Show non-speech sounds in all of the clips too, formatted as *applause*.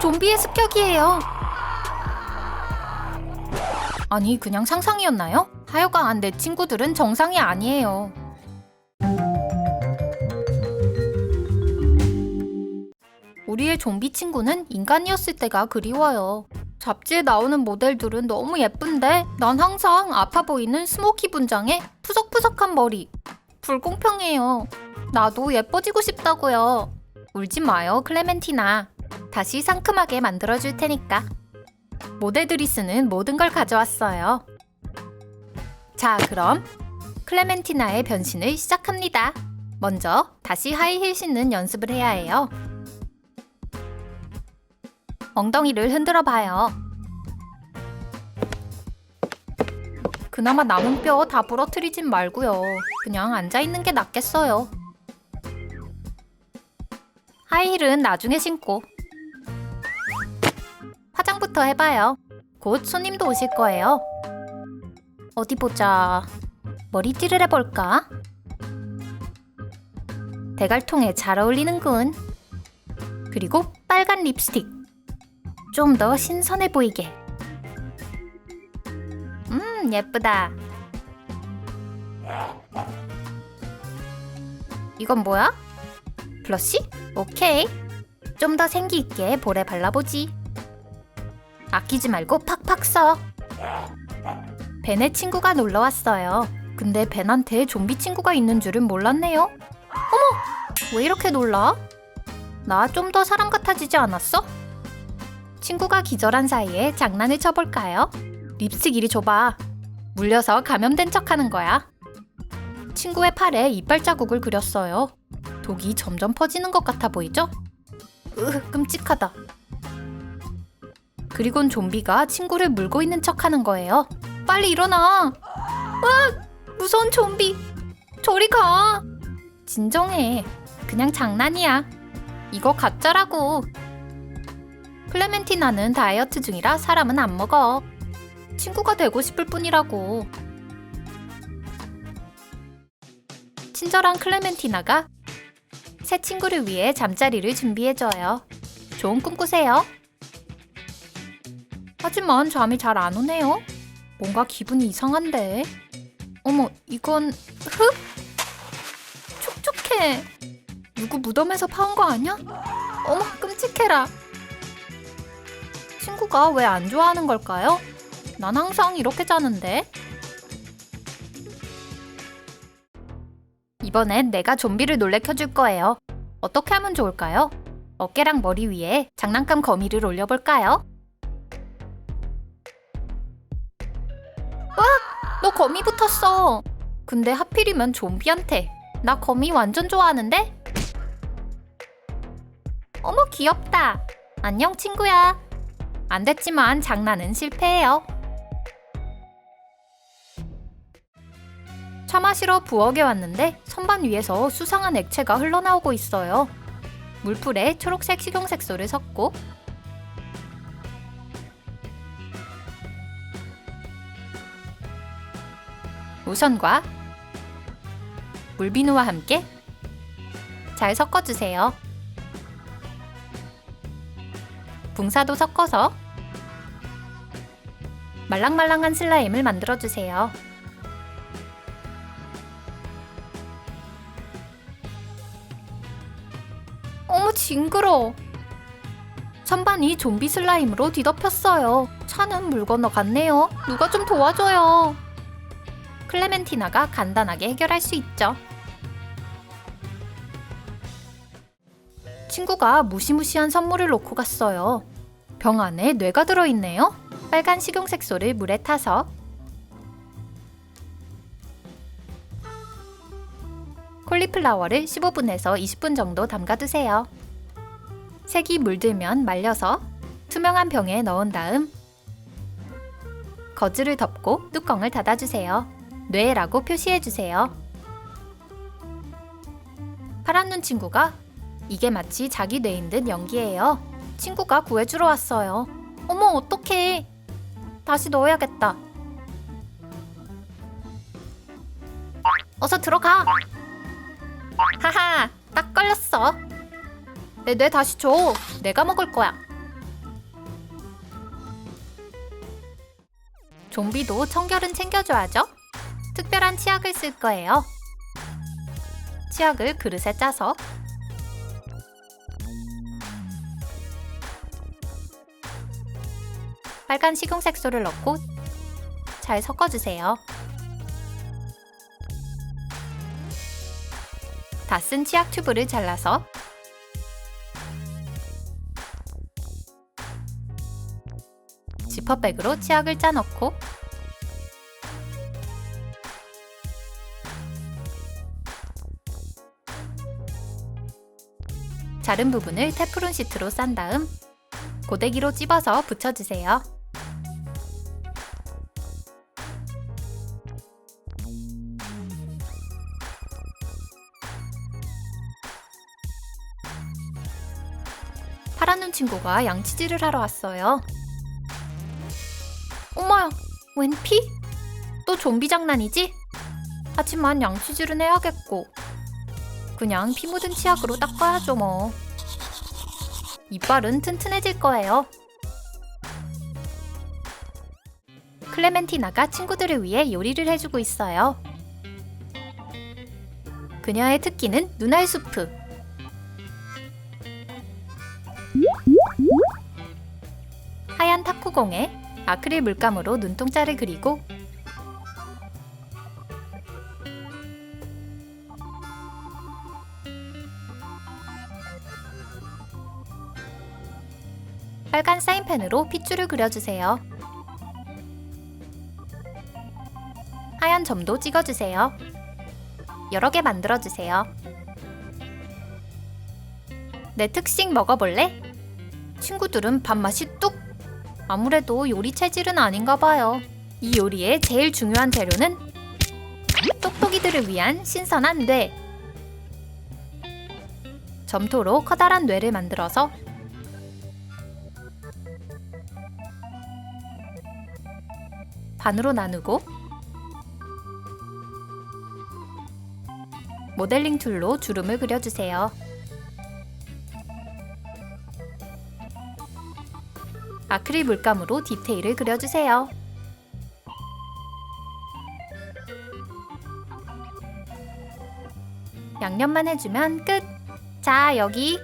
좀비의 습격이에요. 아니, 그냥 상상이었나요? 하여간 내 친구들은 정상이 아니에요. 우리의 좀비 친구는 인간이었을 때가 그리워요. 잡지에 나오는 모델들은 너무 예쁜데 난 항상 아파 보이는 스모키 분장에 푸석푸석한 머리. 불공평해요. 나도 예뻐지고 싶다고요. 울지 마요, 클레멘티나. 다시 상큼하게 만들어 줄 테니까. 모델들이 쓰는 모든 걸 가져왔어요. 자, 그럼 클레멘티나의 변신을 시작합니다. 먼저 다시 하이힐 신는 연습을 해야 해요. 엉덩이를 흔들어 봐요. 그나마 남은 뼈 다 부러뜨리진 말고요. 그냥 앉아 있는 게 낫겠어요. 하이힐은 나중에 신고. 화장부터 해봐요. 곧 손님도 오실 거예요. 어디 보자. 머리띠를 해볼까? 대갈통에 잘 어울리는군. 그리고 빨간 립스틱. 좀 더 신선해 보이게. 음, 예쁘다. 이건 뭐야? 블러쉬? 오케이. 좀 더 생기 있게 볼에 발라보지. 아끼지 말고 팍팍 써. 벤의 친구가 놀러 왔어요. 근데 벤한테 좀비 친구가 있는 줄은 몰랐네요. 어머, 왜 이렇게 놀라? 나 좀 더 사람 같아지지 않았어? 친구가 기절한 사이에 장난을 쳐볼까요? 립스틱 이리 줘봐. 물려서 감염된 척 하는 거야. 친구의 팔에 이빨 자국을 그렸어요. 독이 점점 퍼지는 것 같아 보이죠? 으, 끔찍하다. 그리곤 좀비가 친구를 물고 있는 척 하는 거예요. 빨리 일어나. 으, 무서운 좀비. 저리 가. 진정해. 그냥 장난이야. 이거 가짜라고. 클레멘티나는 다이어트 중이라 사람은 안 먹어. 친구가 되고 싶을 뿐이라고. 친절한 클레멘티나가 새 친구를 위해 잠자리를 준비해줘요. 좋은 꿈 꾸세요. 하지만 잠이 잘 안 오네요. 뭔가 기분이 이상한데. 어머, 이건 흙? 촉촉해. 누구 무덤에서 파온 거 아니야? 어머, 끔찍해라. 친구가 왜 안 좋아하는 걸까요? 난 항상 이렇게 자는데. 이번엔 내가 좀비를 놀래켜줄 거예요. 어떻게 하면 좋을까요? 어깨랑 머리 위에 장난감 거미를 올려볼까요? 너 거미 붙었어! 근데 하필이면 좀비한테. 나 거미 완전 좋아하는데? 어머, 귀엽다. 안녕, 친구야. 안 됐지만 장난은 실패해요. 차 마시러 부엌에 왔는데 선반 위에서 수상한 액체가 흘러나오고 있어요. 물풀에 초록색 식용색소를 섞고 로션과 물비누와 함께 잘 섞어주세요. 붕사도 섞어서 말랑말랑한 슬라임을 만들어주세요. 어머 징그러. 선반이 좀비 슬라임으로 뒤덮였어요. 차는 물 건너갔네요. 누가 좀 도와줘요. 클레멘티나가 간단하게 해결할 수 있죠. 친구가 무시무시한 선물을 놓고 갔어요. 병 안에 뇌가 들어있네요. 빨간 식용색소를 물에 타서 콜리플라워를 15분에서 20분 정도 담가두세요. 색이 물들면 말려서 투명한 병에 넣은 다음 거즈를 덮고 뚜껑을 닫아주세요. 뇌라고 표시해 주세요. 파란 눈 친구가 이게 마치 자기 뇌인 듯 연기해요. 친구가 구해주러 왔어요. 어머, 어떡해. 다시 넣어야겠다. 어서 들어가. 하하, 딱 걸렸어. 내 뇌 다시 줘. 내가 먹을 거야. 좀비도 청결은 챙겨줘야죠. 특별한 치약을 쓸 거예요. 치약을 그릇에 짜서 빨간 식용 색소를 넣고 잘 섞어주세요. 다 쓴 치약 튜브를 잘라서 지퍼백으로 치약을 짜넣고 자른 부분을 테프론 시트로 싼 다음 고데기로 찝어서 붙여주세요. 파란 눈 친구가 양치질을 하러 왔어요. 엄마야, 웬 피? 또 좀비 장난이지? 하지만 양치질은 해야겠고 그냥 피 묻은 치약으로 닦아야죠 뭐. 이빨은 튼튼해질 거예요. 클레멘티나가 친구들을 위해 요리를 해주고 있어요. 그녀의 특기는 눈알 수프. 하얀 탁구공에 아크릴 물감으로 눈동자를 그리고 사인펜으로 핏줄을 그려주세요. 하얀 점도 찍어주세요. 여러 개 만들어주세요. 내 특식 먹어볼래? 친구들은 밥맛이 뚝! 아무래도 요리 체질은 아닌가 봐요. 이 요리의 제일 중요한 재료는 똑똑이들을 위한 신선한 뇌. 점토로 커다란 뇌를 만들어서 반으로 나누고 모델링 툴로 주름을 그려주세요. 아크릴 물감으로 디테일을 그려주세요. 양념만 해주면 끝! 자, 여기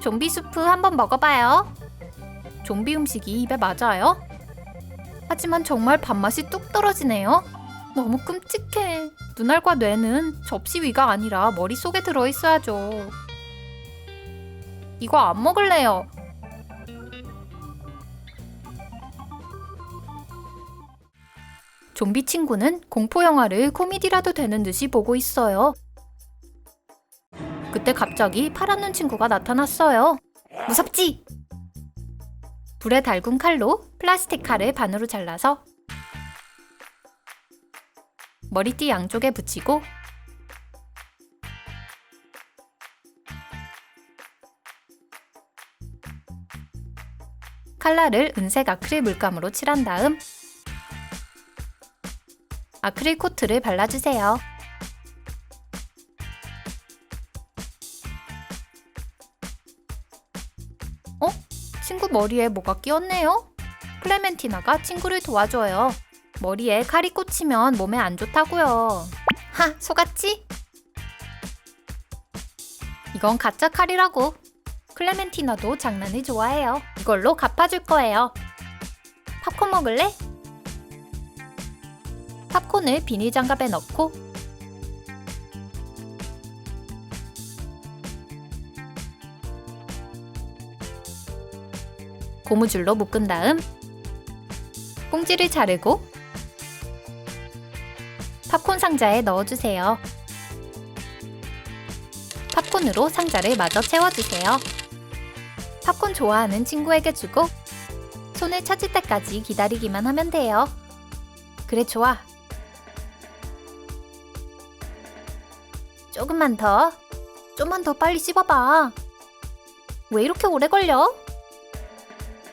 좀비 수프 한번 먹어봐요. 좀비 음식이 입에 맞아요? 하지만 정말 밥맛이 뚝 떨어지네요. 너무 끔찍해. 눈알과 뇌는 접시 위가 아니라 머릿속에 들어 있어야죠. 이거 안 먹을래요. 좀비 친구는 공포 영화를 코미디라도 되는 듯이 보고 있어요. 그때 갑자기 파란 눈 친구가 나타났어요. 무섭지? 불에 달군 칼로 플라스틱 칼을 반으로 잘라서 머리띠 양쪽에 붙이고 칼라를 은색 아크릴 물감으로 칠한 다음 아크릴 코트를 발라주세요. 머리에 뭐가 끼었네요? 클레멘티나가 친구를 도와줘요. 머리에 칼이 꽂히면 몸에 안 좋다고요. 하, 속았지? 이건 가짜 칼이라고. 클레멘티나도 장난을 좋아해요. 이걸로 갚아줄 거예요. 팝콘 먹을래? 팝콘을 비닐 장갑에 넣고 고무줄로 묶은 다음 꽁지를 자르고 팝콘 상자에 넣어주세요. 팝콘으로 상자를 마저 채워주세요. 팝콘 좋아하는 친구에게 주고 손을 찾을 때까지 기다리기만 하면 돼요. 그래, 좋아. 조금만 더. 좀만 더 빨리 씹어봐. 왜 이렇게 오래 걸려?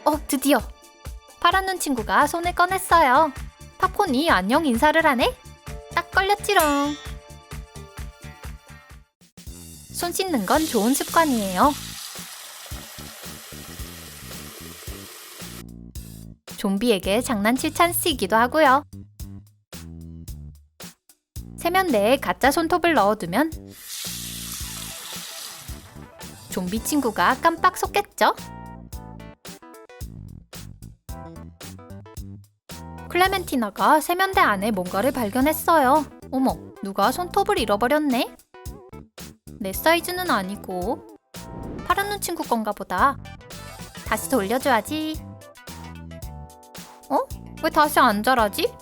어, 드디어. 파란 눈 친구가 손을 꺼냈어요. 팝콘이 안녕 인사를 하네? 딱 걸렸지롱. 손 씻는 건 좋은 습관이에요. 좀비에게 장난칠 찬스이기도 하고요. 세면대에 가짜 손톱을 넣어두면 좀비 친구가 깜빡 속겠죠? 클레멘티나가 세면대 안에 뭔가를 발견했어요. 어머, 누가 손톱을 잃어버렸네? 내 사이즈는 아니고 파란 눈 친구 건가 보다. 다시 돌려줘야지. 어? 왜 다시 안 자라지?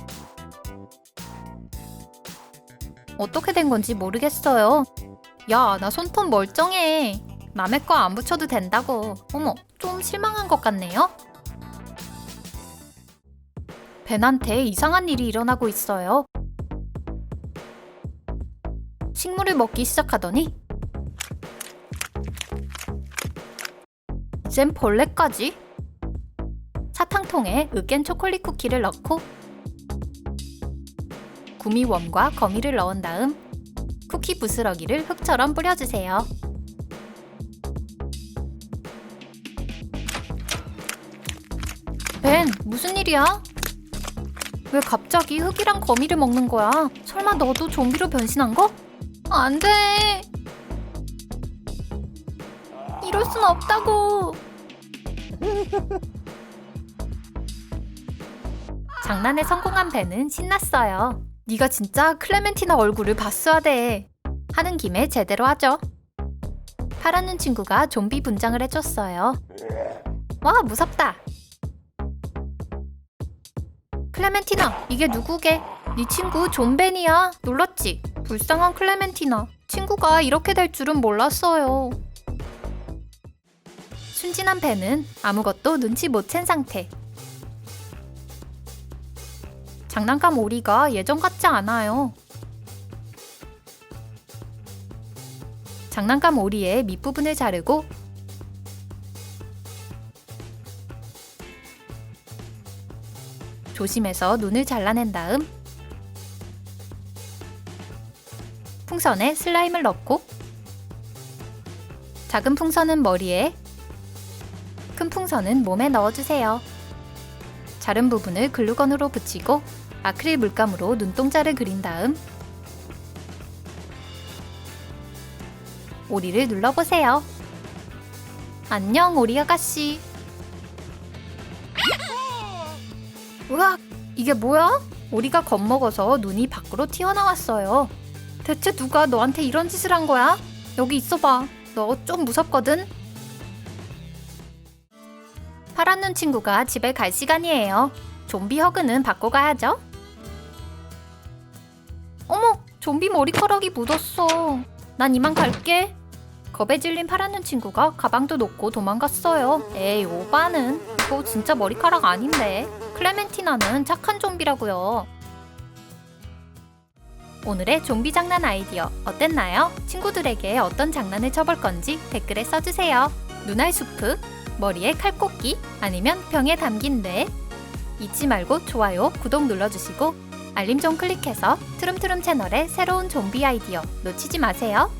어떻게 된 건지 모르겠어요. 야, 나 손톱 멀쩡해. 남의 거 안 붙여도 된다고. 어머, 좀 실망한 것 같네요. 벤한테 이상한 일이 일어나고 있어요. 식물을 먹기 시작하더니 이젠 벌레까지? 사탕통에 으깬 초콜릿 쿠키를 넣고 구미웜과 거미를 넣은 다음 쿠키 부스러기를 흙처럼 뿌려주세요. 벤, 무슨 일이야? 왜 갑자기 흙이랑 거미를 먹는 거야? 설마 너도 좀비로 변신한 거? 안 돼! 이럴 순 없다고! *laughs* 장난에 성공한 벤은 신났어요. 네가 진짜 클레멘티나 얼굴을 봤어야 돼. 하는 김에 제대로 하죠. 파란 눈 친구가 좀비 분장을 해줬어요. 와 무섭다. 클레멘티나 이게 누구게? 네 친구 존벤이야. 놀랐지? 불쌍한 클레멘티나. 친구가 이렇게 될 줄은 몰랐어요. 순진한 벤은 아무것도 눈치 못 챈 상태. 장난감 오리가 예전 같지 않아요. 장난감 오리의 밑부분을 자르고 조심해서 눈을 잘라낸 다음 풍선에 슬라임을 넣고 작은 풍선은 머리에 큰 풍선은 몸에 넣어주세요. 자른 부분을 글루건으로 붙이고 아크릴 물감으로 눈동자를 그린 다음 오리를 눌러보세요. 안녕 오리 아가씨. 으악! 이게 뭐야? 오리가 겁먹어서 눈이 밖으로 튀어나왔어요. 대체 누가 너한테 이런 짓을 한 거야? 여기 있어봐. 너 좀 무섭거든? 파란 눈 친구가 집에 갈 시간이에요. 좀비 허그는 받고 가야죠. 어머, 좀비 머리카락이 묻었어. 난 이만 갈게. 겁에 질린 파란 눈 친구가 가방도 놓고 도망갔어요. 에이, 오바는 이거 진짜 머리카락 아닌데. 클레멘티나는 착한 좀비라고요. 오늘의 좀비 장난 아이디어 어땠나요? 친구들에게 어떤 장난을 쳐볼 건지 댓글에 써주세요. 눈알 수프, 머리에 칼꽂기, 아니면 병에 담긴 뇌. 잊지 말고 좋아요, 구독 눌러주시고 알림 좀 클릭해서 트름트름 채널의 새로운 좀비 아이디어 놓치지 마세요.